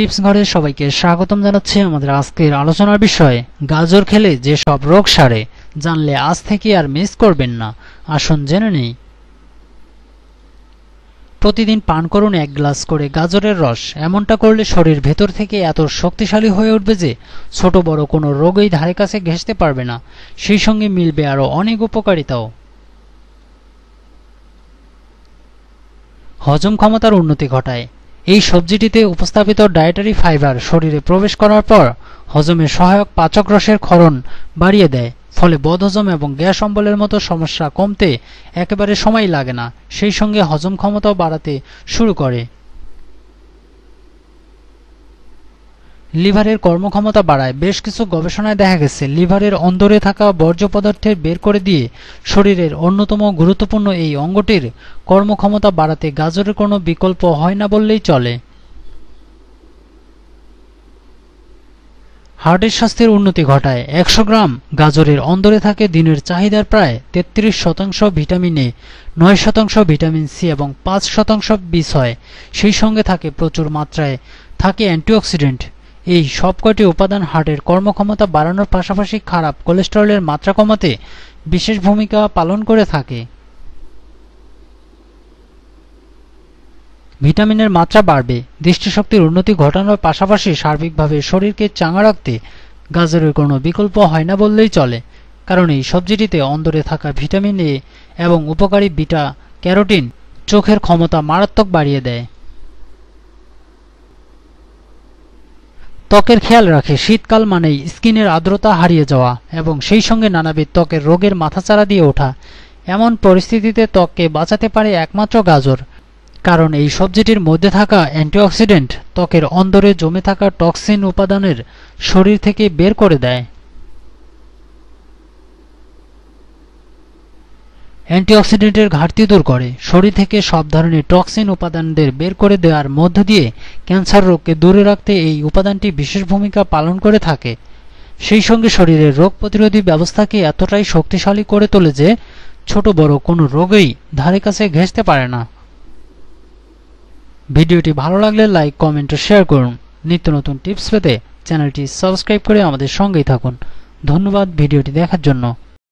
Tips ঘরে সবাইকে স্বাগতম জানাচ্ছি আমাদের আজকের আলোচনার বিষয়। গাজর খেলে যে সব রোগ সারে, জানলে আজ থেকে আর মিস করবেন না। আসুন জেনে নেই। প্রতিদিন পান করুন এক গ্লাস করে গাজরের রস। এমনটা করলে শরীর ভেতর থেকে এত শক্তিশালী হয়ে উঠবে যে, ছোট বড় কোনো রোগই ধারে কাছে ঘেঁষতে পারবে না। সেই সঙ্গে মিলবে আরও অনেক উপকারিতাও। হজম ক্ষমতার উন্নতি ঘটায়। এই সবজিটিতে উপস্থাপিত ডায়েটারি ফাইবার শরীরে প্রবেশ করার পর হজমে সহায়ক পাচক রসের ক্ষরণ বাড়িয়ে দেয়। ফলে বদহজম এবং গ্যাস অম্বলের মতো সমস্যা কমতে একেবারে সময় লাগে না। সেই সঙ্গে হজম ক্ষমতাও বাড়াতে শুরু করে। লিভারের কর্মক্ষমতা বাড়ায়। বেশ কিছু গবেষণায় দেখা গেছে, লিভারের অন্দরে থাকা বর্জ্য পদার্থের বের করে দিয়ে শরীরের অন্যতম গুরুত্বপূর্ণ এই অঙ্গটির কর্মক্ষমতা বাড়াতে গাজরের কোনো বিকল্প হয় না বললেই চলে। হার্টের স্বাস্থ্যের উন্নতি ঘটায়। একশো গ্রাম গাজরের অন্দরে থাকে দিনের চাহিদার প্রায় তেত্রিশ শতাংশ ভিটামিন এ, নয় শতাংশ ভিটামিন সি এবং পাঁচ শতাংশ বি ছয়। সেই সঙ্গে থাকে প্রচুর মাত্রায় থাকে অ্যান্টিঅক্সিডেন্ট। এই সবকটি উপাদান হার্টের কর্মক্ষমতা বাড়ানোর পাশাপাশি খারাপ কোলেস্টেরলের মাত্রা কমাতে বিশেষ ভূমিকা পালন করে থাকে। ভিটামিনের মাত্রা বাড়বে, দৃষ্টিশক্তির উন্নতি ঘটানোর পাশাপাশি সার্বিকভাবে শরীরকে চাঙা রাখতে গাজরের কোনো বিকল্প হয় না বললেই চলে, কারণ এই সবজিটিতে অন্দরে থাকা ভিটামিন এ এবং উপকারী বিটা ক্যারোটিন চোখের ক্ষমতা মারাত্মক বাড়িয়ে দেয়। ত্বকের খেয়াল রাখে। শীতকাল মানেই স্কিনের আর্দ্রতা হারিয়ে যাওয়া এবং সেই সঙ্গে নানাবিধ ত্বকের রোগের মাথাচাড়া দিয়ে ওঠা। এমন পরিস্থিতিতে ত্বককে বাঁচাতে পারে একমাত্র গাজর। কারণ এই সবজিটির মধ্যে থাকা অ্যান্টিঅক্সিডেন্ট ত্বকের অন্দরে জমে থাকা টক্সিন উপাদানের শরীর থেকে বের করে দেয়। অ্যান্টিঅক্সিডেন্টের ঘাটতি দূর করে। শরীর থেকে সব ধরনের টক্সিন উপাদানদের বের করে দেওয়ার মধ্য দিয়ে ক্যান্সার রোগকে দূরে রাখতে এই উপাদানটি বিশেষ ভূমিকা পালন করে থাকে। সেই সঙ্গে শরীরের রোগ প্রতিরোধী ব্যবস্থাকে এতটাই শক্তিশালী করে তোলে যে ছোট বড় কোনো রোগই ধারে কাছে ঘেঁষতে পারে না। ভিডিওটি ভালো লাগলে লাইক, কমেন্ট ও শেয়ার করুন। নিত্য নতুন টিপস পেতে চ্যানেলটি সাবস্ক্রাইব করে আমাদের সঙ্গেই থাকুন। ধন্যবাদ ভিডিওটি দেখার জন্য।